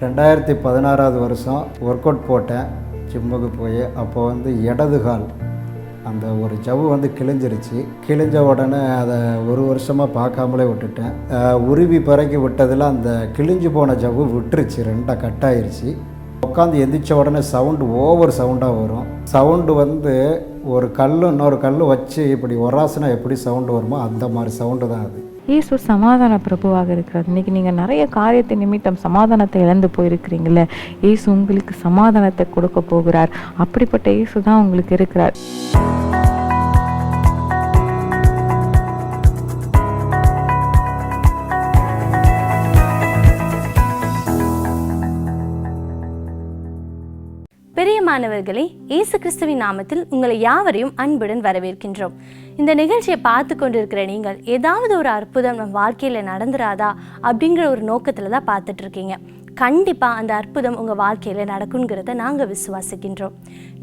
ரெண்டாயிரத்தி பதினாறாவது வருஷம் ஒர்க் அவுட் போட்டேன். ஜிம்முக்கு போய் அப்போ வந்து இடது கால் அந்த ஒரு ஜவ்வு வந்து கிழிஞ்சிருச்சு. கிழிஞ்ச உடனே அதை ஒரு வருஷமாக பார்க்காமலே விட்டுட்டேன். உருவி பிறக்கி விட்டதில் அந்த கிழிஞ்சு போன ஜவ்வு விட்டுருச்சு ரெண்டாக கட்டாயிருச்சு உட்காந்து எந்திரிச்ச உடனே சவுண்டு ஓவர் சவுண்டாக வரும். சவுண்டு வந்து ஒரு கல் இன்னொரு கல் வச்சு இப்படி ஒராசனா எப்படி சவுண்டு வருமோ அந்த மாதிரி சவுண்டு தான் அது. இயேசு சமாதான பிரபுவாக இருக்கிறார். இன்னைக்கு நீங்கள் நிறைய காரியத்தை நிமித்தம் சமாதானத்தை இழந்து போயிருக்கிறீங்கள இயேசு உங்களுக்கு சமாதானத்தை கொடுக்க போகிறார். அப்படிப்பட்ட இயேசு தான் உங்களுக்கு இருக்கிறார். பிரியமானவர்களே இயேசு கிறிஸ்துவின் நாமத்தில் உங்களை யாவரையும் அன்புடன் வரவேற்கின்றோம். இந்த நிகழ்ச்சியை பார்த்து கொண்டிருக்கிற நீங்கள் ஏதாவது ஒரு அற்புதம் நம் வாழ்க்கையில் நடந்துராதா அப்படிங்கிற ஒரு நோக்கத்தில் தான் பார்த்துட்டு இருக்கீங்க கண்டிப்பாக அந்த அற்புதம் உங்கள் வாழ்க்கையில் நடக்குங்கிறத நாங்கள் விசுவாசிக்கின்றோம்.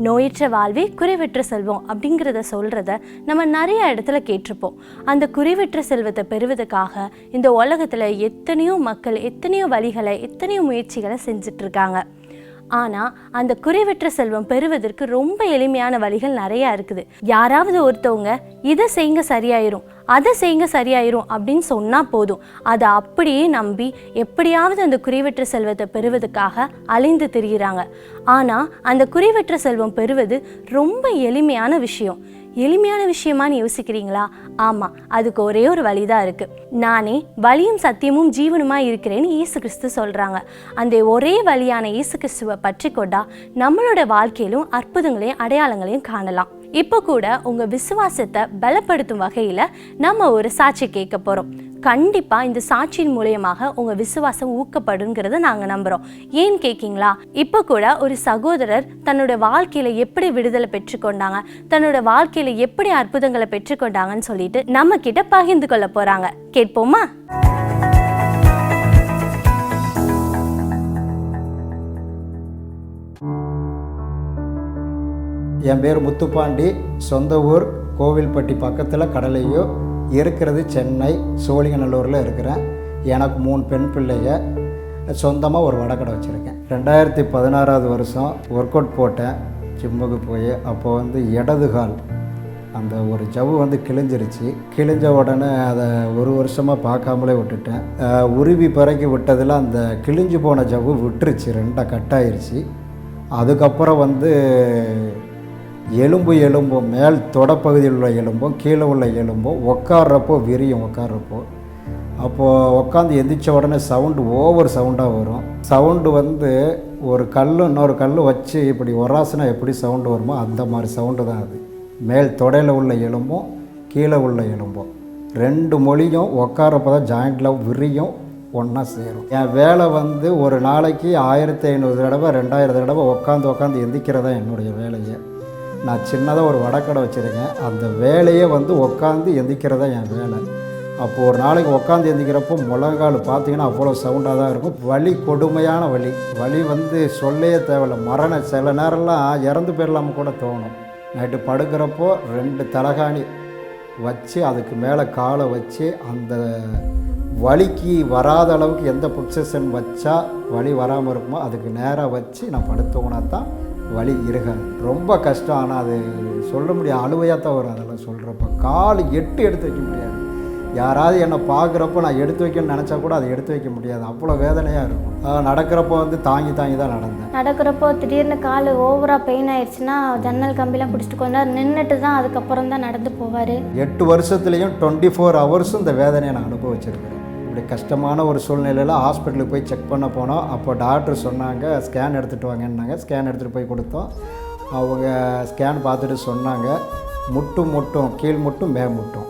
நோயற்ற வாழ்வே குறைவற்ற செல்வம் அப்படிங்கிறத சொல்கிறத நம்ம நிறைய இடத்துல கேட்டிருப்போம். அந்த குறைவற்ற செல்வத்தை பெறுவதற்காக இந்த உலகத்தில் எத்தனையோ மக்கள் எத்தனையோ வழிகளை எத்தனையோ முயற்சிகளை செஞ்சிட்ருக்காங்க. இருக்காங்க ஆனால் அந்த குறைவற்ற செல்வம் பெறுவதற்கு ரொம்ப எளிமையான வழிகள் நிறையா இருக்குது. யாராவது ஒருத்தவங்க இதை செய்யுங்க சரியாயிரும் அதை செய்யுங்க சரியாயிரும் அப்படின்னு சொன்னால் போதும். அதை அப்படியே நம்பி எப்படியாவது அந்த குறைவற்ற செல்வத்தை பெறுவதற்காக அலைந்து திரிகிறாங்க ஆனால் அந்த குறைவற்ற செல்வம் பெறுவது ரொம்ப எளிமையான விஷயம். எளிமையான விஷயமான்னு யோசிக்கிறீங்களா? ஆமாம் அதுக்கு ஒரே ஒரு வழி தான் இருக்குது நானே வழியும் சத்தியமும் ஜீவனுமா இருக்கிறேன்னு இயேசு கிறிஸ்து சொல்கிறாங்க அந்த ஒரே வழியான இயேசு கிறிஸ்துவை பற்றி கொண்டா நம்மளோட வாழ்க்கையிலும் அற்புதங்களையும் அடையாளங்களையும் காணலாம். இப்போ கூட உங்கள் விசுவாசத்தை பலப்படுத்தும் வகையில் நம்ம ஒரு சாட்சி கேட்க போகிறோம் கண்டிப்பாக இந்த சாட்சியின் மூலியமாக உங்கள் விசுவாசம் ஊக்கப்படுங்கிறத நாங்கள் நம்புகிறோம் ஏன் கேட்கிங்களா இப்போ கூட ஒரு சகோதரர் தன்னோட வாழ்க்கையில் எப்படி விடுதலை பெற்றுக்கொண்டாங்க தன்னோட வாழ்க்கையில் எப்படி அற்புதங்களை பெற்றுக்கொண்டாங்கன்னு சொல்லிட்டு நம்ம கிட்ட பகிர்ந்து கொள்ள போகிறாங்க கேட்போமா? என் பேர் முத்துப்பாண்டி. சொந்த ஊர் கோவில்பட்டி பக்கத்தில் கடலையோ இருக்கிறது சென்னை சோழிங்கநல்லூரில் இருக்கிறேன். எனக்கு மூணு பெண் பிள்ளைங்க. சொந்தமாக ஒரு வடக்கடை வச்சுருக்கேன். ரெண்டாயிரத்தி பதினாறாவது வருஷம் ஒர்க் அவுட் போட்டேன். ஜிம்முக்கு போய் அப்போ வந்து இடது கால். அந்த ஒரு ஜவ்வு வந்து கிழிஞ்சிருச்சு. கிழிஞ்ச உடனே அதை ஒரு வருஷமாக பார்க்காமலே விட்டுட்டேன். உருவி பிறக்கி விட்டதில் அந்த கிழிஞ்சு போன ஜவ்வு விட்டுருச்சு ரெண்டாக கட்டாயிருச்சு அதுக்கப்புறம் வந்து எலும்பு எலும்பும் மேல் தொடப்பகுதியில் உள்ள எலும்பும் கீழே உள்ள எலும்பும் உட்கார்றப்போ விரியும் உட்கார்றப்போ அப்போது உட்காந்து எந்திரிச்ச உடனே சவுண்டு ஓவர் சவுண்டாக வரும். சவுண்டு வந்து ஒரு கல் இன்னொரு கல் வச்சு இப்படி ஒராசுனா எப்படி சவுண்டு வருமோ அந்த மாதிரி சவுண்டு தான் அது. மேல் தொடையில் உள்ள எலும்பும் கீழே உள்ள எலும்பும் ரெண்டு மொழியும் உட்காரப்போ தான் ஜாயிண்டில் விரியும் ஒன்றா சேரும். என் வேலை வந்து ஒரு நாளைக்கு ஆயிரத்தி ஐநூறு தடவை ரெண்டாயிரம் தடவை உட்காந்து உட்காந்து எந்திக்கிறதா என்னுடைய வேலையை. நான் சின்னதாக ஒரு வடக்கடை வச்சுருக்கேன். அந்த வேலையே வந்து உட்காந்து எந்திக்கிறதா என் வேலை. அப்போது ஒரு நாளைக்கு உட்காந்து எந்திக்கிறப்போ முழங்கால் பார்த்தீங்கன்னா அவ்வளோ சவுண்டாக தான் இருக்கும். வலி கொடுமையான வலி. வலி வந்து சொல்லவே தேவையில்ல. மரண சில நேரம்லாம் இறந்து போயிடலாம கூட தோணும். நைட்டு படுக்கிறப்போ ரெண்டு தலகாணி வச்சு அதுக்கு மேலே காலை வச்சு அந்த வலிக்கு வராத அளவுக்கு எந்த பொசிஷன் வச்சா வலி வராமல் இருக்குமோ அதுக்கு நேராக வச்சு நான் படுத்தோன்னா தான் வலி இருக்காது ரொம்ப கஷ்டம். ஆனால் அது சொல்ல முடியாது. அழுவையாக தான் வரும் அதெல்லாம் சொல்கிறப்ப கால் எட்டு எடுத்து வைக்க முடியாது. யாராவது என்னை பார்க்குறப்போ நான் எடுத்து வைக்கணும்னு நினச்சா கூட அதை எடுத்து வைக்க முடியாது. அவ்வளோ வேதனையாக இருக்கும். நடக்கிறப்போ வந்து தாங்கி தாங்கி தான் நடந்தேன். நடக்கிறப்போ திடீர்னு கால் ஓவராக பெயின் ஆயிடுச்சுன்னா ஜன்னல் கம்பிலாம் பிடிச்சிட்டு கொஞ்ச நேரம் நின்றுட்டு தான் அதுக்கப்புறம் தான் நடந்து போவார். எட்டு வருஷத்துலேயும் டுவெண்ட்டி ஃபோர் ஹவர்ஸும் இந்த வேதனையை நான் அனுபவிச்சிருக்கிறேன். இப்படி கஷ்டமான ஒரு சூழ்நிலையில் ஹாஸ்பிட்டலுக்கு போய் செக் பண்ண போனோம். அப்போ டாக்டர் சொன்னாங்க ஸ்கேன் எடுத்துகிட்டு வாங்கன்னாங்க. ஸ்கேன் எடுத்துகிட்டு போய் கொடுத்தோம். அவங்க ஸ்கேன் பார்த்துட்டு சொன்னாங்க முட்டும் முட்டும் கீழ் முட்டும் மே முட்டும்.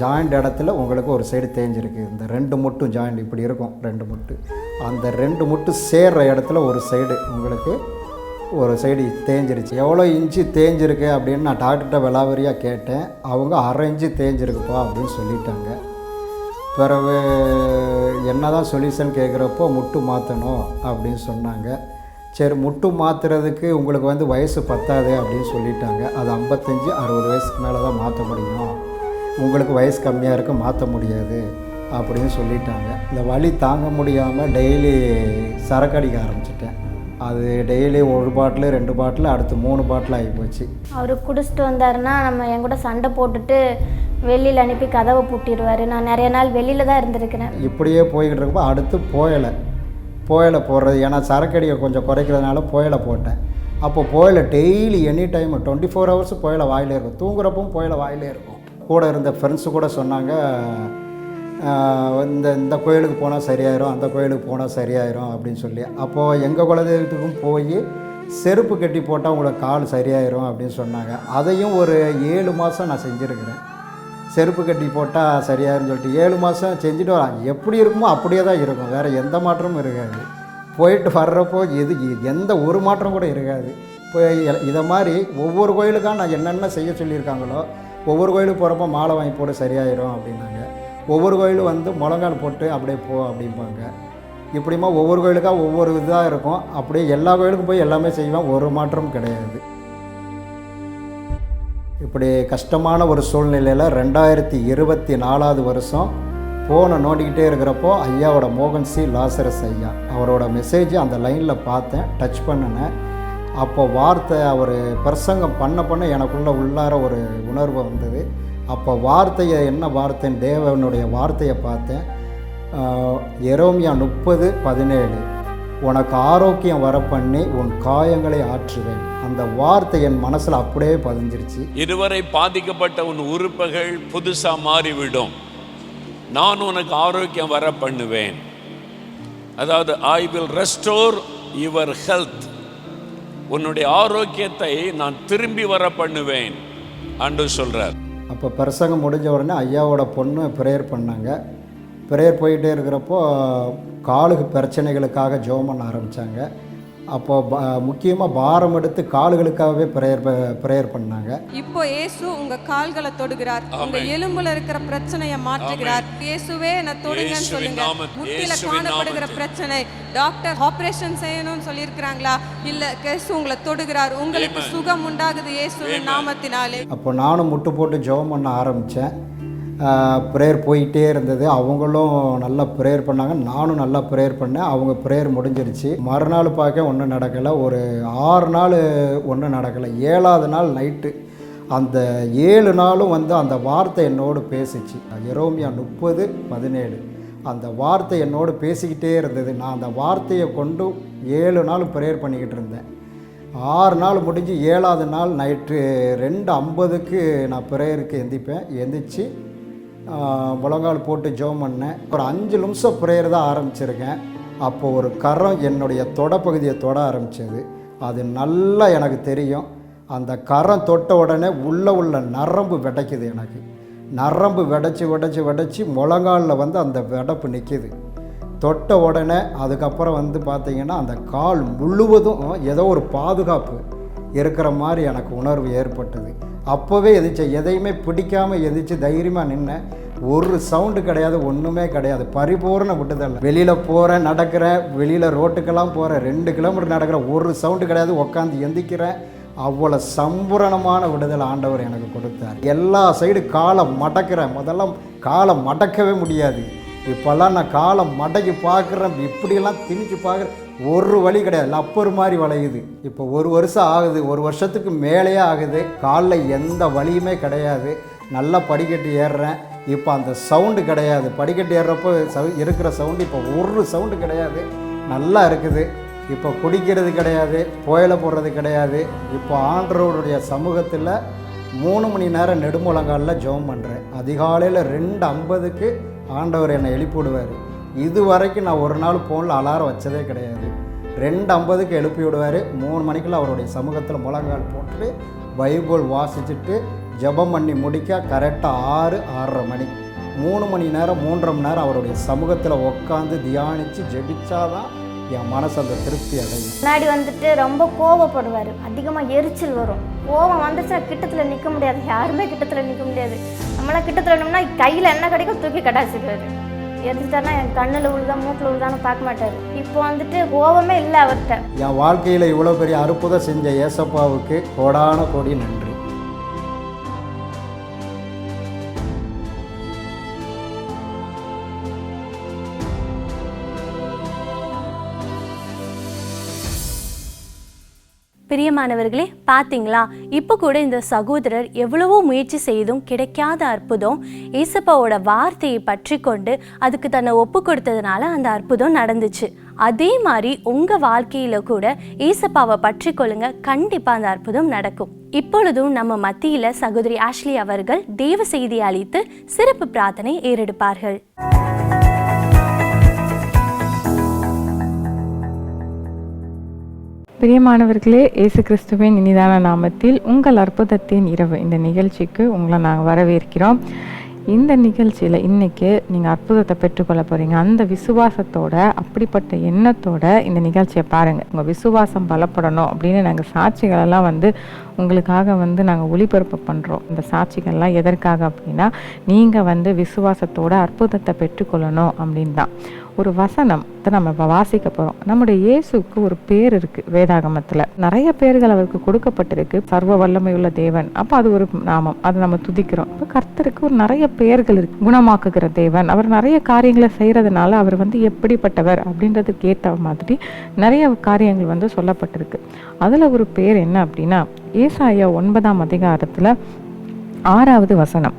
ஜாயிண்ட் இடத்துல உங்களுக்கு ஒரு சைடு தேஞ்சிருக்கு. இந்த ரெண்டு முட்டும் ஜாயிண்ட் இப்படி இருக்கும் ரெண்டு முட்டு. அந்த ரெண்டு முட்டு சேர்ற இடத்துல ஒரு சைடு உங்களுக்கு ஒரு சைடு தேஞ்சிருச்சு. எவ்வளோ இன்ச்சு தேஞ்சிருக்கு அப்படின்னு நான் டாக்டர்கிட்ட விலாவரியாக கேட்டேன். அவங்க அரை இன்ச்சு தேஞ்சிருக்குப்பா அப்படின்னு சொல்லிட்டாங்க. பிறகு என்ன தான் சொல்யூஷன் கேட்குறப்போ முட்டு மாற்றணும் அப்படின்னு சொன்னாங்க. சரி முட்டு மாற்றுறதுக்கு உங்களுக்கு வந்து வயசு பத்தாது அப்படின்னு சொல்லிட்டாங்க. அது ஐம்பத்தஞ்சு அறுபது வயசுக்கு மேலே தான் மாற்ற முடியும். உங்களுக்கு வயசு கம்மியாக இருக்க மாற்ற முடியாது அப்படின்னு சொல்லிட்டாங்க. இந்த வழி தாங்க முடியாமல் டெய்லி சரக்கடிக்க ஆரம்பிச்சிட்டேன். அது டெய்லி ஒரு பாட்டில் ரெண்டு பாட்டில் அடுத்து மூணு பாட்டில் ஆகி போச்சு. அவர் குடிச்சிட்டு வந்தாருன்னா நம்ம என் கூட சண்டை போட்டுட்டு வெளியில் அனுப்பி கதவை பூட்டிடுவார். நான் நிறைய நாள் வெளியில் தான் இருந்திருக்கிறேன். இப்படியே போய்கிட்டு இருக்கப்போ அடுத்து புயலை. புயலை போடுறது ஏன்னா சரக்கடியை கொஞ்சம் குறைக்கிறதுனால புயலை போட்டேன். அப்போ புயலை daily any time twenty four hours புயலை வாயிலே இருக்கும். தூங்குறப்பவும் புயலை வாயிலே இருக்கும். கூட இருந்த ஃப்ரெண்ட்ஸு கூட சொன்னாங்க இந்த இந்த கோயிலுக்கு போனால் சரியாயிரும் அந்த கோயிலுக்கு போனால் சரியாயிரும் அப்படின்னு சொல்லி. அப்போது எங்கள் குலதெய்வத்துக்கும் போய் செருப்பு கட்டி போட்டால் உங்களோட கால் சரியாயிரும் அப்படின்னு சொன்னாங்க. அதையும் ஒரு ஏழு மாதம் நான் செஞ்சுருக்கிறேன். செருப்பு கட்டி போட்டால் சரியாயிருன்னு சொல்லிட்டு ஏழு மாதம் செஞ்சுட்டு வரான் எப்படி இருக்குமோ அப்படியே தான் இருக்கும். வேறு எந்த மாற்றமும் இருக்காது. போயிட்டு வர்றப்போ எது எந்த ஒரு மாற்றம் கூட இருக்காது. இப்போ இதை மாதிரி ஒவ்வொரு கோயிலுக்காக நான் என்னென்ன செய்ய சொல்லியிருக்காங்களோ ஒவ்வொரு கோயிலுக்கு போகிறப்போ மாலை வாங்கி போட்டு சரியாயிரும் அப்படின்னாங்க. ஒவ்வொரு கோயிலும் வந்து முழங்கால் போட்டு அப்படியே போ அப்படிம்பாங்க. இப்படிமா ஒவ்வொரு கோயிலுக்காக ஒவ்வொரு இதாக இருக்கும். அப்படியே எல்லா கோயிலுக்கும் போய் எல்லாமே செய்வேன். ஒரு மாற்றமும் கிடையாது. இப்படி கஷ்டமான ஒரு சூழ்நிலையில் ரெண்டாயிரத்தி இருபத்தி நாலாவது வருஷம் ஃபோனை நோண்டிக்கிட்டே இருக்கிறப்போ ஐயாவோட மோகன் சி லாசரஸ் ஐயா. அவரோட மெசேஜ் அந்த லைனில் பார்த்தேன். டச் பண்ணினேன். அப்போ வார்த்தை அவர் பிரசங்கம் பண்ண பண்ண எனக்குள்ளே உள்ளார ஒரு உணர்வு வந்தது. அப்போ வார்த்தையை என்ன வார்த்தைன்னு தேவனுடைய வார்த்தையை பார்த்தேன். எரோமியா முப்பது பதினேழு. உனக்கு ஆரோக்கியம் வர பண்ணி உன் காயங்களை ஆற்றுவேன். அந்த வார்த்தை என் மனசில் அப்படியே பதிஞ்சிருச்சு. இதுவரை பாதிக்கப்பட்ட உன் உறுப்புகள் புதுசாக மாறிவிடும். நான் உனக்கு ஆரோக்கியம் வர பண்ணுவேன் அதாவது I will restore your health உன்னுடைய ஆரோக்கியத்தை நான் திரும்பி வர பண்ணுவேன் அன்று சொல்கிறார் அப்போ பிரசங்கம் முடிஞ்ச உடனே ஐயாவோட பொண்ணு ப்ரேயர் பண்ணாங்க. ப்ரேயர் போயிட்டே இருக்கிறப்போ காலுக்கு பிரச்சனைகளுக்காக ஜோம் பண்ண ஆரம்பித்தாங்க அப்போது முக்கியமாக பாரம் எடுத்து கால்களுக்காகவே ப்ரேயர் ப்ரேயர் பண்ணாங்க. இப்போ இயேசு உங்க கால்களை தொடுகிறார். உங்க எலும்புல இருக்கிற பிரச்சனையை மாற்றுகிறார். இயேசுவே என்ன தொடுங்கன்னு சொல்லுங்க. இயேசுவின் காணப்படுகிற. பிரச்சனை. டாக்டர் ஆபரேஷன் செய்யணும்னு சொல்லியிருக்கிறாங்களா? இல்ல இயேசு உங்களை தொடுகிறார். உங்களுக்கு சுகம் உண்டாகுது இயேசுவின் நாமத்தினாலே. அப்போ நானும் முட்டு போட்டு ஜெபம் பண்ண ஆரம்பித்தேன் ப்ரேயர் போயிட்டே இருந்தது. அவங்களும் நல்லா ப்ரேயர் பண்ணாங்க. நானும் நல்லா ப்ரேயர் பண்ணேன். அவங்க ப்ரேயர் முடிஞ்சிருச்சு. மறுநாள் பார்க்க ஒன்றும் நடக்கலை. ஒரு ஆறு நாள் ஒன்றும் நடக்கலை. ஏழாவது நாள் நைட்டு அந்த ஏழு நாளும் வந்து அந்த வார்த்தை என்னோடு பேசிச்சு. எரோமியா முப்பது பதினேழு. அந்த வார்த்தை என்னோடு பேசிக்கிட்டே இருந்தது. நான் அந்த வார்த்தையை கொண்டு ஏழு நாள் ப்ரேயர் பண்ணிக்கிட்டு இருந்தேன். ஆறு நாள் முடிஞ்சு ஏழாவது நாள் நைட்டு ரெண்டு ஐம்பதுக்கு நான் ப்ரேயருக்கு எந்திப்பேன். எந்திரிச்சு முழங்கால் போட்டு ஜெபம் பண்ணேன். ஒரு அஞ்சு நிமிஷம் ப்ரேயர் தான் ஆரம்பிச்சிருக்கேன். அப்போது ஒரு கரம் என்னுடைய தொடப்பகுதியை தொட ஆரம்பிச்சது. அது நல்லா எனக்கு தெரியும். அந்த கரம் தொட்ட உடனே உள்ளே உள்ள நரம்பு விடைக்குது எனக்கு. நரம்பு விடைச்சி விடைச்சி விடைச்சி முழங்காலில் வந்து அந்த விடப்பு நிற்கிது தொட்ட உடனே அதுக்கப்புறம் வந்து பார்த்திங்கன்னா அந்த கால் முழுவதும் ஏதோ ஒரு பாதுகாப்பு. இருக்கிற மாதிரி எனக்கு உணர்வு ஏற்பட்டது. அப்போவே எதிர்த்து எதையுமே பிடிக்காமல் எதிர்த்து தைரியமாக நின்னேன் ஒரு சவுண்டு கிடையாது ஒன்றுமே கிடையாது. பரிபூர்ண விட்டுதல். வெளியில் போகிறேன் நடக்கிறேன் வெளியில் ரோட்டுக்கெல்லாம் போகிறேன் ரெண்டு கிலோமீட்டர் நடக்கிறேன் ஒரு சவுண்டு கிடையாது உட்காந்து எந்திக்கிறேன் அவ்வளோ சம்பூரணமான விடுதலை ஆண்டவர் எனக்கு கொடுத்தார். எல்லா சைடு காலை மடக்கிறேன். முதல்ல காலை மடக்கவே முடியாது. இப்போல்லாம் நான் காலை மடக்கி பார்க்குறேன். இப்படியெல்லாம் திணிச்சு பார்க்குறேன். ஒரு வழி கிடையாது. லப்பர் மாதிரி வளையுது. இப்போ ஒரு வருஷம் ஆகுது. ஒரு வருஷத்துக்கு மேலேயே ஆகுது. காலில் எந்த வலியுமே கிடையாது. நல்லா படிக்கட்டு ஏறுறேன். இப்போ அந்த சவுண்டு கிடையாது. படிக்கட்டு ஏறுறப்போ சவு இருக்கிற சவுண்டு இப்போ ஒரு சவுண்டு கிடையாது. நல்லா இருக்குது. இப்போ குடிக்கிறது கிடையாது. புயலை போடுறது கிடையாது. இப்போ ஆண்டரோடைய சமூகத்தில் மூணு மணி நேரம் நெடுமுழங்காலில் ஜெபம் பண்ணுறேன் அதிகாலையில் ரெண்டு ஐம்பதுக்கு ஆண்டவர் என்னை எழுப்பி விடுவார் இது வரைக்கும் நான் ஒரு நாள் ஃபோனில் அலாரம் வச்சதே கிடையாது. ரெண்டு ஐம்பதுக்கு எழுப்பி விடுவார் மூணு மணிக்குள்ள அவருடைய சமூகத்தில் முழங்கால் போட்டு பைபிள் வாசிச்சுட்டு ஜெபம் பண்ணி முடிக்க கரெக்டாக ஆறு ஆறரை மணி. மூணு மணி நேரம் மூன்றரை மணி நேரம் அவருடைய சமூகத்தில் உட்காந்து தியானித்து ஜெபிச்சாதான் என் மனசு அந்த திருப்தி அடையும். முன்னாடி வந்துட்டு ரொம்ப கோவப்படுவார். அதிகமாக எரிச்சல் வரும். கோவம் வந்துச்சுன்னா கிட்டத்தில் நிற்க முடியாது. யாருமே கிட்டத்தில் நிற்க முடியாது. நம்மளாம் கிட்ட தள்ளணும்னா கையில் என்ன கிடைக்கும் தூக்கி கடாச்சிடுவார் எடுத்துட்டானா என் கண்ணில் உழுதா மூக்கில் உழுதான்னு பார்க்க மாட்டார். இப்போ வந்துட்டு கோவமே இல்லை அவர்கிட்ட. என் வாழ்க்கையில் இவ்வளோ பெரிய அற்புதம் செஞ்ச ஏசப்பாவுக்கு கோடான கோடி நன்றி. பிரியமானவர்களே பார்த்தீங்களா இப்போ கூட இந்த சகோதரர் எவ்வளவோ முயற்சி செய்தும் கிடைக்காத அற்புதம் ஈசப்பாவோட வார்த்தையை பற்றி கொண்டு அதுக்கு தன்னை ஒப்பு கொடுத்ததுனால அந்த அற்புதம் நடந்துச்சு. அதே மாதிரி உங்க வாழ்க்கையில கூட ஈசப்பாவை பற்றி கொள்ளுங்க கண்டிப்பா அந்த அற்புதம் நடக்கும். இப்பொழுதும் நம்ம மத்தியில சகோதரி ஆஷ்லி அவர்கள் தேவ செய்தி அளித்து சிறப்பு பிரார்த்தனை ஏறெடுப்பார்கள். பிரியமானவர்களே இயேசு கிறிஸ்துவின் இனிதான நாமத்தில் உங்கள் அற்புதத்தின் இரவு இந்த நிகழ்ச்சிக்கு உங்களை நாங்கள் வரவேற்கிறோம். இந்த நிகழ்ச்சியில் இன்னைக்கு நீங்கள் அற்புதத்தை பெற்றுக்கொள்ள போகிறீங்க அந்த விசுவாசத்தோட அப்படிப்பட்ட எண்ணத்தோட இந்த நிகழ்ச்சியை பாருங்கள் உங்கள் விசுவாசம் பலப்படணும் அப்படின்னு நாங்கள் சாட்சிகளெல்லாம் வந்து உங்களுக்காக வந்து நாங்கள் ஒளிபரப்பு பண்ணுறோம் இந்த சாட்சிகள்லாம் எதற்காக அப்படின்னா நீங்கள் வந்து விசுவாசத்தோட அற்புதத்தை பெற்றுக்கொள்ளணும் அப்படின் தான். ஒரு வசனம் அதை நம்ம இப்போ வாசிக்க போகிறோம் நம்முடைய இயேசுக்கு ஒரு பேர் இருக்குது வேதாகமத்தில். நிறைய பேர்கள் அவருக்கு கொடுக்கப்பட்டிருக்கு. சர்வ வல்லமை உள்ள தேவன். அப்போ அது ஒரு நாமம். அதை நம்ம துதிக்கிறோம். இப்போ கர்த்தருக்கு ஒரு நிறைய பெயர்கள் இருக்கு. குணமாக்குகிற தேவன். அவர் நிறைய காரியங்களை செய்கிறதுனால அவர் வந்து எப்படிப்பட்டவர் அப்படின்றதுக்கு ஏற்ற மாதிரி நிறைய காரியங்கள் வந்து சொல்லப்பட்டிருக்கு. அதில் ஒரு பேர் என்ன அப்படின்னா ஏசாயா ஒன்பதாம் அதிகாரத்தில் ஆறாவது வசனம்.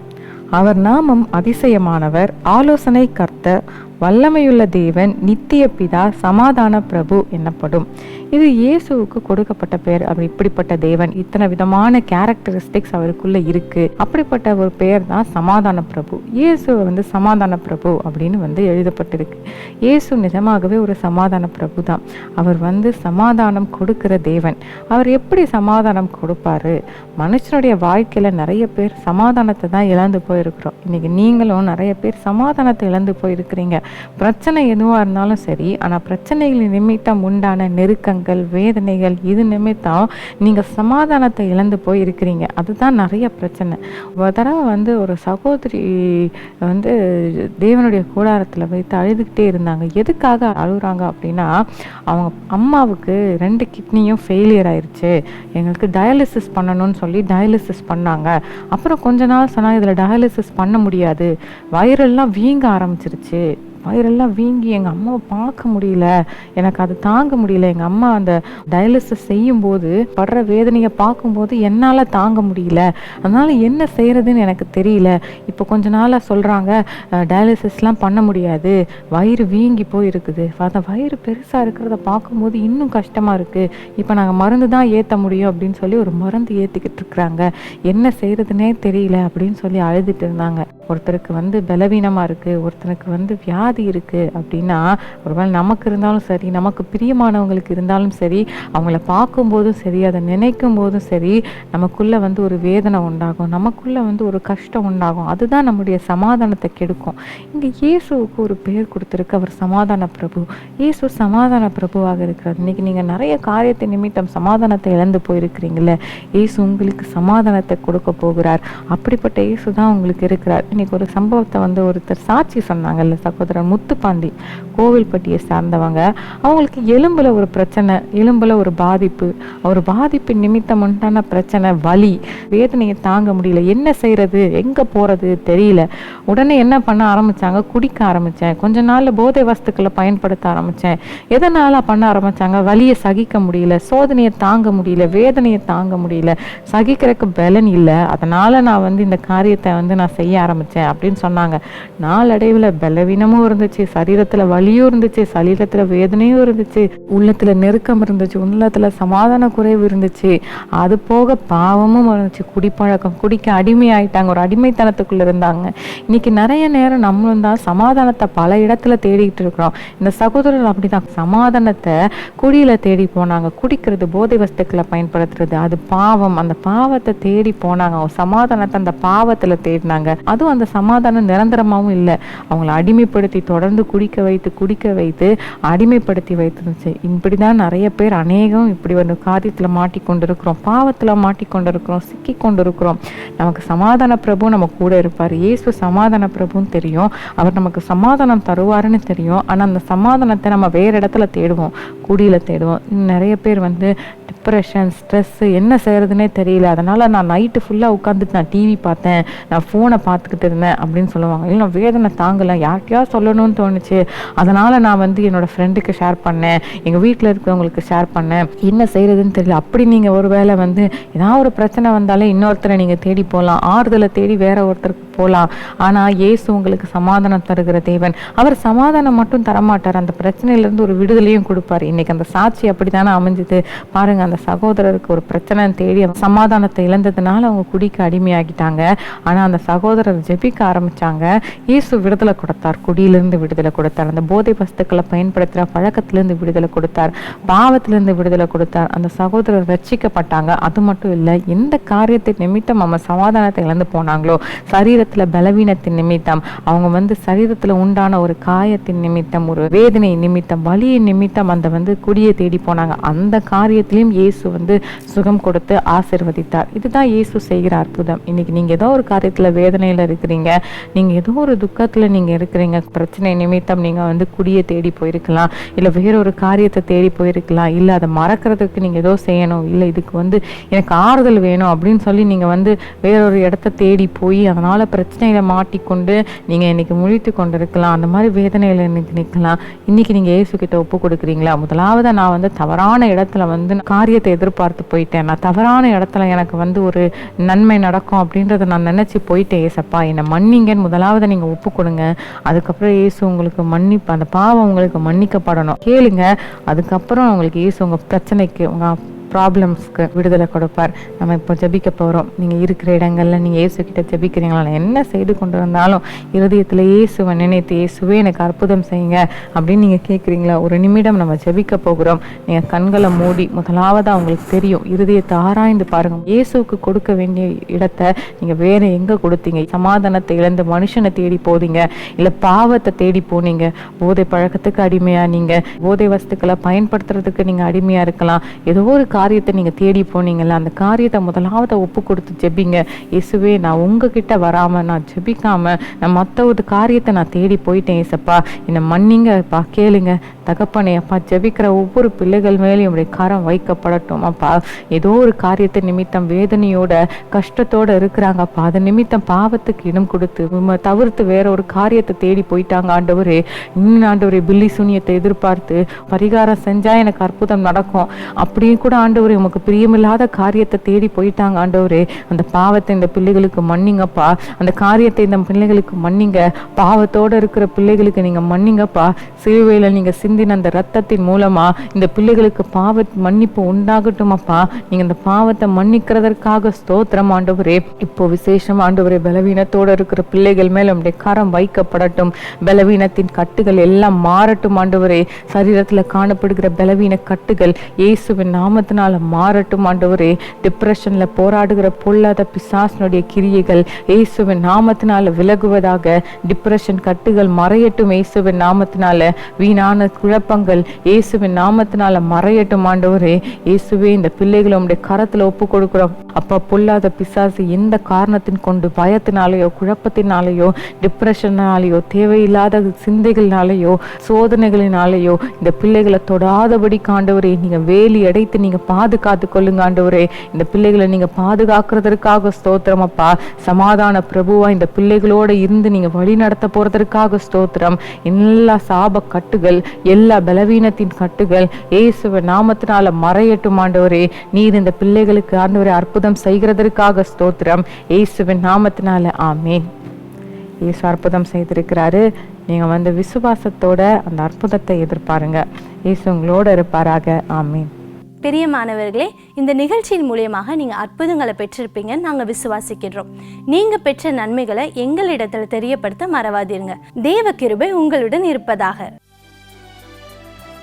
அவர் நாமம் அதிசயமானவர். ஆலோசனை கர்த்தர் வல்லமையுள்ள தேவன் நித்திய பிதா சமாதான பிரபு எனப்படும் இது இயேசுவுக்கு கொடுக்கப்பட்ட பெயர் அவர் இப்படிப்பட்ட தேவன். இத்தனை விதமான கேரக்டரிஸ்டிக்ஸ் அவருக்குள்ள இருக்கு. அப்படிப்பட்ட ஒரு பெயர் தான் சமாதான பிரபு. இயேசுவை வந்து சமாதான பிரபு அப்படின்னு வந்து எழுதப்பட்டிருக்கு. இயேசு நிஜமாகவே ஒரு சமாதான பிரபு தான். அவர் வந்து சமாதானம் கொடுக்கிற தேவன். அவர் எப்படி சமாதானம் கொடுப்பாரு? மனுஷனுடைய வாழ்க்கையில நிறைய பேர் சமாதானத்தை தான் இழந்து போயிருக்கிறோம். இன்னைக்கு நீங்களும் நிறைய பேர் சமாதானத்தை இழந்து போயிருக்கிறீங்க. பிரச்சனை எதுவாக இருந்தாலும் சரி ஆனால் பிரச்சனைகள் நிமித்தம் உண்டான நெருக்கங்கள் வேதனைகள் இது நிமித்தம் நீங்கள் சமாதானத்தை இழந்து போய் இருக்கிறீங்க அதுதான் நிறைய பிரச்சனை. ஒரு தடவை வந்து ஒரு சகோதரி வந்து தேவனுடைய கூடாரத்தில் வைத்து அழுதுகிட்டே இருந்தாங்க. எதுக்காக அழுகுறாங்க அப்படின்னா அவங்க அம்மாவுக்கு ரெண்டு கிட்னியும் ஃபெயிலியர் ஆயிடுச்சு எங்களுக்கு டயாலிசிஸ் பண்ணணும்னு சொல்லி டயாலிசிஸ் பண்ணாங்க. அப்புறம் கொஞ்ச நாள் சொன்னால் இதில் டயாலிசிஸ் பண்ண முடியாது. வயிறெல்லாம் வீங்க ஆரம்பிச்சிருச்சு. வயிறெல்லாம் வீங்கி எங்கள் அம்மாவை பார்க்க முடியல. எனக்கு அது தாங்க முடியல. எங்கள் அம்மா அந்த டயாலிசிஸ் செய்யும்போது படுற வேதனையை பார்க்கும்போது என்னால் தாங்க முடியல. அதனால் என்ன செய்கிறதுன்னு எனக்கு தெரியல. இப்போ கொஞ்ச நாளாக சொல்கிறாங்க டயாலிசிஸ்லாம் பண்ண முடியாது. வயிறு வீங்கி போயிருக்குது. அந்த வயிறு பெருசாக இருக்கிறத பார்க்கும்போது இன்னும் கஷ்டமாக இருக்குது இப்போ நாங்கள் மருந்து தான் ஏற்ற முடியும் அப்படின்னு சொல்லி ஒரு மருந்து ஏற்றிக்கிட்டு இருக்கிறாங்க. என்ன செய்கிறதுனே தெரியல அப்படின்னு சொல்லி அழுதுட்டு இருந்தாங்க. ஒருத்தருக்கு வந்து பலவீனமாக இருக்குது ஒருத்தருக்கு வந்து வியாதி இருக்குது அப்படின்னா ஒருவேளை நமக்கு இருந்தாலும் சரி நமக்கு பிரியமானவங்களுக்கு இருந்தாலும் சரி அவங்கள பார்க்கும்போதும் சரி அதை நினைக்கும் போதும் சரி நமக்குள்ளே வந்து ஒரு வேதனை உண்டாகும் நமக்குள்ளே வந்து ஒரு கஷ்டம் உண்டாகும். அதுதான் நம்முடைய சமாதானத்தை கெடுக்கும். இங்கே இயேசுவுக்கு ஒரு பேர் கொடுத்துருக்கு அவர் சமாதான பிரபு. இயேசு சமாதான பிரபுவாக இருக்கிறார். இன்னைக்கு நீங்கள் நிறைய காரியத்தை நிமித்தம் சமாதானத்தை இழந்து போயிருக்கிறீங்களே இயேசு உங்களுக்கு சமாதானத்தை கொடுக்க போகிறார். அப்படிப்பட்ட இயேசு தான் உங்களுக்கு இருக்கிறார். இன்னைக்கு ஒரு சம்பவத்தை வந்து ஒருத்தர் சாட்சி சொன்னாங்கல்ல சகோதரர் முத்துப்பாண்டி கோவில்பட்டியை சார்ந்தவங்க. அவங்களுக்கு எலும்புல ஒரு பிரச்சனை எலும்புல ஒரு பாதிப்பு. ஒரு பாதிப்பு நிமித்தம் உண்டான பிரச்சனை வலி. வேதனையை தாங்க முடியல. என்ன செய்யறது எங்க போறது? தெரியல. உடனே என்ன பண்ண ஆரம்பித்தாங்க குடிக்க ஆரம்பித்தேன் கொஞ்ச நாளில் போதை வஸ்துக்களை பயன்படுத்த ஆரம்பித்தேன் எதனால் பண்ண ஆரம்பித்தாங்க வலியை சகிக்க முடியல சோதனையை தாங்க முடியல வேதனையை தாங்க முடியல சகிக்கிறதுக்கு பலன் இல்லை. அதனால் நான் வந்து இந்த காரியத்தை வந்து நான் செய்ய ஆரம்பித்தேன் அப்படின்னு சொன்னாங்க. நாளடைவில் பலவீனமும் இருந்துச்சு சரீரத்தில் வலியும் இருந்துச்சு சரீரத்தில் வேதனையும் இருந்துச்சு உள்ளத்தில் நெருக்கம் இருந்துச்சு உள்ளத்தில் சமாதான குறைவு இருந்துச்சு. அது போக பாவமும் இருந்துச்சு. குடிப்பழக்கம் குடிக்க அடிமையாயிட்டாங்க. ஒரு அடிமைத்தனத்துக்குள்ளே இருந்தாங்க. இன்னைக்கு நிறைய நேரம் நம்மளும் தான் சமாதானத்தை பல இடத்துல தேடிக்கிட்டு இருக்கிறோம். இந்த சகோதரர் அப்படிதான். சமாதானத்தை குடியில தேடி போனாங்க. குடிக்கிறது போதை வஸ்துக்களை பயன்படுத்துறது அது பாவம். அந்த பாவத்தை தேடி போனாங்க. அவங்க சமாதானத்தை அந்த பாவத்துல தேடினாங்க. அதுவும் அந்த சமாதானம் நிரந்தரமாகவும் இல்லை. அவங்கள அடிமைப்படுத்தி தொடர்ந்து குடிக்க வைத்து குடிக்க வைத்து அடிமைப்படுத்தி வைத்திருந்துச்சு. இப்படிதான் நிறைய பேர் அநேகம் இப்படி ஒரு காரியத்துல மாட்டிக்கொண்டிருக்கிறோம். பாவத்துல மாட்டிக்கொண்டிருக்கிறோம். சிக்கி கொண்டிருக்கிறோம் நமக்கு சமாதான பிரபு நம்ம கூட இருப்பார். இயேசு சமா சமாதான பிரபுன்னு தெரியும். அவர் நமக்கு சமாதானம் தருவாருன்னு தெரியும். ஆனால் அந்த சமாதானத்தை நம்ம வேற இடத்துல தேடுவோம். குடியில் தேடுவோம். இன்னும் நிறைய பேர் வந்து டிப்ரெஷன் ஸ்ட்ரெஸ்ஸு என்ன செய்கிறதுனே தெரியல. அதனால் நான் நைட்டு ஃபுல்லாக உட்காந்துட்டு நான் டிவி பார்த்தேன். நான் ஃபோனை பார்த்துக்கிட்டு இருந்தேன் அப்படின்னு சொல்லுவாங்க. இல்லை நான் வேதனை தாங்கலை. யார்கிட்டயா சொல்லணும்னு தோணுச்சு. அதனால் நான் வந்து என்னோடய ஃப்ரெண்டுக்கு ஷேர் பண்ணேன். எங்கள் வீட்டில் இருக்கிறவங்களுக்கு ஷேர் பண்ணேன். என்ன செய்கிறதுன்னு தெரியல. அப்படி நீங்கள் ஒரு வேளை வந்து ஏதாவது ஒரு பிரச்சனை வந்தாலே இன்னொருத்தரை நீங்கள் தேடி போகலாம் ஆறுதலை தேடி வேற ஒருத்தருக்கு போகலாம் ஆனால் இயேசு உங்களுக்கு சமாதானம் தருகிற தேவன். அவர் சமாதானம் மட்டும் தரமாட்டார். அந்த பிரச்சனையிலேருந்து ஒரு விடுதலையும் கொடுப்பார். இன்னைக்கு அந்த சாட்சி அப்படி தானே அமைஞ்சுது. பாருங்க அந்த சகோதரருக்கு ஒரு பிரச்சனை தேடி அவன் சமாதானத்தை இழந்ததுனால அவங்க குடிக்க அடிமையாகிட்டாங்க. ஆனால் அந்த சகோதரர் ஜெபிக்க ஆரம்பிச்சாங்க. இயேசு விடுதலை கொடுத்தார். குடியிலிருந்து விடுதலை கொடுத்தார். அந்த போதை வஸ்துக்களை பயன்படுத்துகிற பழக்கத்திலிருந்து விடுதலை கொடுத்தார். பாவத்திலிருந்து விடுதலை கொடுத்தார். அந்த சகோதரர் ரட்சிக்கப்பட்டாங்க. அது மட்டும் இல்லை எந்த காரியத்தை நிமித்தம் அவன் சமாதானத்தை இழந்து போனாங்களோ சரீரத்தில் பலவீனத்தின் நிமித்தம் அவங்க வந்து சரீரத்தில் உண்டான ஒரு காயத்தின் நிமித்தம் ஒரு வேதனை நிமித்தம் வலியின் நிமித்தம் அந்த வந்து குடியை தேடி போனாங்க. அந்த காரியத்திலையும் இயேசு வந்து சுகம் கொடுத்து ஆசிர்வதித்தார். இதுதான் இயேசு செய்கிற அற்புதம். இன்னைக்கு நீங்கள் ஏதோ ஒரு காரியத்தில் வேதனையில் இருக்கிறீங்க நீங்கள் ஏதோ ஒரு துக்கத்தில் நீங்கள் இருக்கிறீங்க பிரச்சனை நிமித்தம் நீங்கள் வந்து குடியை தேடி போயிருக்கலாம் இல்லை வேறொரு காரியத்தை தேடி போயிருக்கலாம் இல்லை அதை மறக்கிறதுக்கு நீங்கள் ஏதோ செய்யணும் இல்லை இதுக்கு வந்து எனக்கு ஆறுதல் வேணும் அப்படின்னு சொல்லி நீங்கள் வந்து வேறொரு இடத்த தேடி போய் அதனால் பிரச்சனையில மாட்டிக்கொண்டு நீங்கள் இன்றைக்கி முழித்து கொண்டு இருக்கலாம் அந்த மாதிரி வேதனையில் இன்றைக்கி நிற்கலாம் இன்றைக்கி நீங்கள் இயேசு ஒப்பு கொடுக்குறீங்களா? முதலாவது நான் வந்து தவறான இடத்துல வந்து காரியத்தை எதிர்பார்த்து போயிட்டேன். நான் தவறான இடத்துல எனக்கு வந்து ஒரு நன்மை நடக்கும் அப்படின்றத நான் நினச்சி போயிட்டேன் ஏசப்பா என்னை மன்னிங்கன்னு முதலாவது நீங்கள் ஒப்பு கொடுங்க. அதுக்கப்புறம் இயேசு உங்களுக்கு மன்னிப்பு அந்த பாவம் உங்களுக்கு மன்னிக்கப்படணும். கேளுங்க. அதுக்கப்புறம் உங்களுக்கு இயேசு உங்கள் பிரச்சனைக்கு உங்கள் ப்ராப்ளம்ஸ்க்கு விடுதலை கொடுப்பார். நம்ம இப்போ ஜெபிக்க போகிறோம் நீங்கள் இருக்கிற இடங்களில் நீங்கள் இயேசு கிட்ட ஜபிக்கிறீங்களா? நான் என்ன செய்து கொண்டு வந்தாலும் இருதயத்தில் இயேசுவை நினைத்து இயேசுவே எனக்கு அற்புதம் செய்யுங்க அப்படின்னு நீங்கள் கேட்குறீங்களா ஒரு நிமிடம் நம்ம ஜபிக்க போகிறோம். நீங்கள் கண்களை மூடி முதலாவதாக உங்களுக்கு தெரியும். இருதயத்தை ஆராய்ந்து பாருங்கள் இயேசுவுக்கு கொடுக்க வேண்டிய இடத்த நீங்கள் வேறு எங்கே கொடுத்தீங்க? சமாதானத்தை இழந்து மனுஷனை தேடி போதீங்க? இல்லை பாவத்தை தேடி போனீங்க? போதை பழக்கத்துக்கு அடிமையாக நீங்கள் போதை வஸ்துக்களை பயன்படுத்துறதுக்கு நீங்கள் அடிமையாக இருக்கலாம்? ஏதோ ஒரு காரியத்தை நீங்க தேடி போனீங்கல்ல அந்த காரியத்தை முதலாவது ஒப்பு கொடுத்து ஜெபிங்க. இயேசுவே நான் உங்ககிட்ட வராம நான் ஜெபிக்காம நான் மற்ற ஒரு காரியத்தை நான் தேடி போயிட்டேன் ஏசப்பா என்னை மன்னிங்கப்பா கேளுங்க. தகப்பனே அப்பா ஜெபிக்கிற ஒவ்வொரு பிள்ளைகள் மேலேயும் உடைய கரம் வைக்கப்படட்டும் அப்பா. ஏதோ ஒரு காரியத்தை நிமித்தம் வேதனையோட கஷ்டத்தோட இருக்கிறாங்கப்பா அது நிமித்தம் பாவத்துக்கு இடம் கொடுத்து தவிர்த்து வேற ஒரு காரியத்தை தேடி போயிட்டாங்க ஆண்டவரே. இன்னும் ஆண்டவரே பில்லி சூனியத்தை எதிர்பார்த்து பரிகாரம் செஞ்சா எனக்கு அற்புதம் நடக்கும். அப்படியும் கூட ஆண்டவரே உமக்கு பிரியமில்லாத காரியத்தை தேடி போயிட்டாங்க ஆண்டவரே. அந்த பாவத்தை இந்த பிள்ளைகளுக்கு மன்னிங்கப்பா அந்த காரியத்தை இந்த பிள்ளைகளுக்கு மன்னிங்க. பாவத்தோட இருக்கிற பிள்ளைகளுக்கு நீங்க மன்னிங்கப்பா சிறுவையில் நீங்க சிந்தின அந்த ரத்தத்தின் மூலமா இந்த பிள்ளைகளுக்கு பாவ மன்னிப்பு உண்டாகட்டும் அப்பா நீங்க இந்த பாவத்தை மன்னிக்கிறதற்காக ஸ்தோத்திரம் ஆண்டவரே. இப்போ விசேஷம் ஆண்டவரே பலவீனத்தோடு இருக்கிற பிள்ளைகள் மேல உடைய கரம் வைக்கப்படட்டும். பலவீனத்தின் கட்டுகள் எல்லாம் மாறட்டும் ஆண்டவரே. சரீரத்துல காணப்படுகிற பலவீன கட்டுகள் இயேசுவின் நாமத்தினால மாறட்டும் ஆண்டவரே. டிப்ரெஷன்ல போராடுகிற பொல்லாத பிசாசனுடைய கிரியைகள் இயேசுவின் நாமத்தினால விலகுவதாக டிப்ரெஷன் கட்டுகள் மறையட்டும் இயேசுவின் நாமத்தினால. வீணான குழப்பங்கள். இயேசுவின் நாமத்தினால மறையட்டும் ஆண்டவரே. இயேசுவே இந்த பிள்ளைகளை உடைய கரத்துல ஒப்பு கொடுக்கிறோம் அப்பா பொல்லாத பிசாசு எந்த காரணத்தின் கொண்டு பயத்தினாலேயோ குழப்பத்தினாலேயோ டிப்ரெஷனாலேயோ தேவையில்லாத சிந்தைகளினாலேயோ சோதனைகளினாலேயோ இந்த பிள்ளைகளை தொடாதபடி காண்டவரே நீங்க வேலி அடைத்து நீங்க பாதுகாத்து கொள்ளுங்க ஆண்டவரே. இந்த பிள்ளைகளை நீங்க பாதுகாக்கிறதற்காக ஸ்தோத்திரம் அப்பா. சமாதான பிரபுவா இந்த பிள்ளைகளோட இருந்து நீங்க வழி நடத்த போறதற்காக ஸ்தோத்திரம். எல்லா சாப கட்டுகள் எல்லா பலவீனத்தின் கட்டுகள் இயேசுவ நாமத்தினால மறையட்டும் ஆண்டவரே. நீர் இந்த பிள்ளைகளுக்கு ஆண்டவரே அற்புதம் செய்கிறதற்காக ஸ்தோத்திரம். இயேசுவின் நாமத்தினால ஆமேன். இயேசு அற்புதம் செய்திருக்கிறாரு. நீங்க வந்து விசுவாசத்தோட அந்த அற்புதத்தை எதிர்பாருங்க. இயேசு உங்களோட இருப்பாராக ஆமீன். பெரிய மாணவர்களே இந்த நிகழ்ச்சியின் மூலியமாக நீங்க அற்புதங்களை பெற்றிருப்பீங்கன்னு நாங்க விசுவாசிக்கிறோம் நீங்கள் பெற்ற நன்மைகளை எங்களிடத்தில் தெரியப்படுத்த மறவாதீருங்க. தேவ கிருபை உங்களுடன் இருப்பதாக.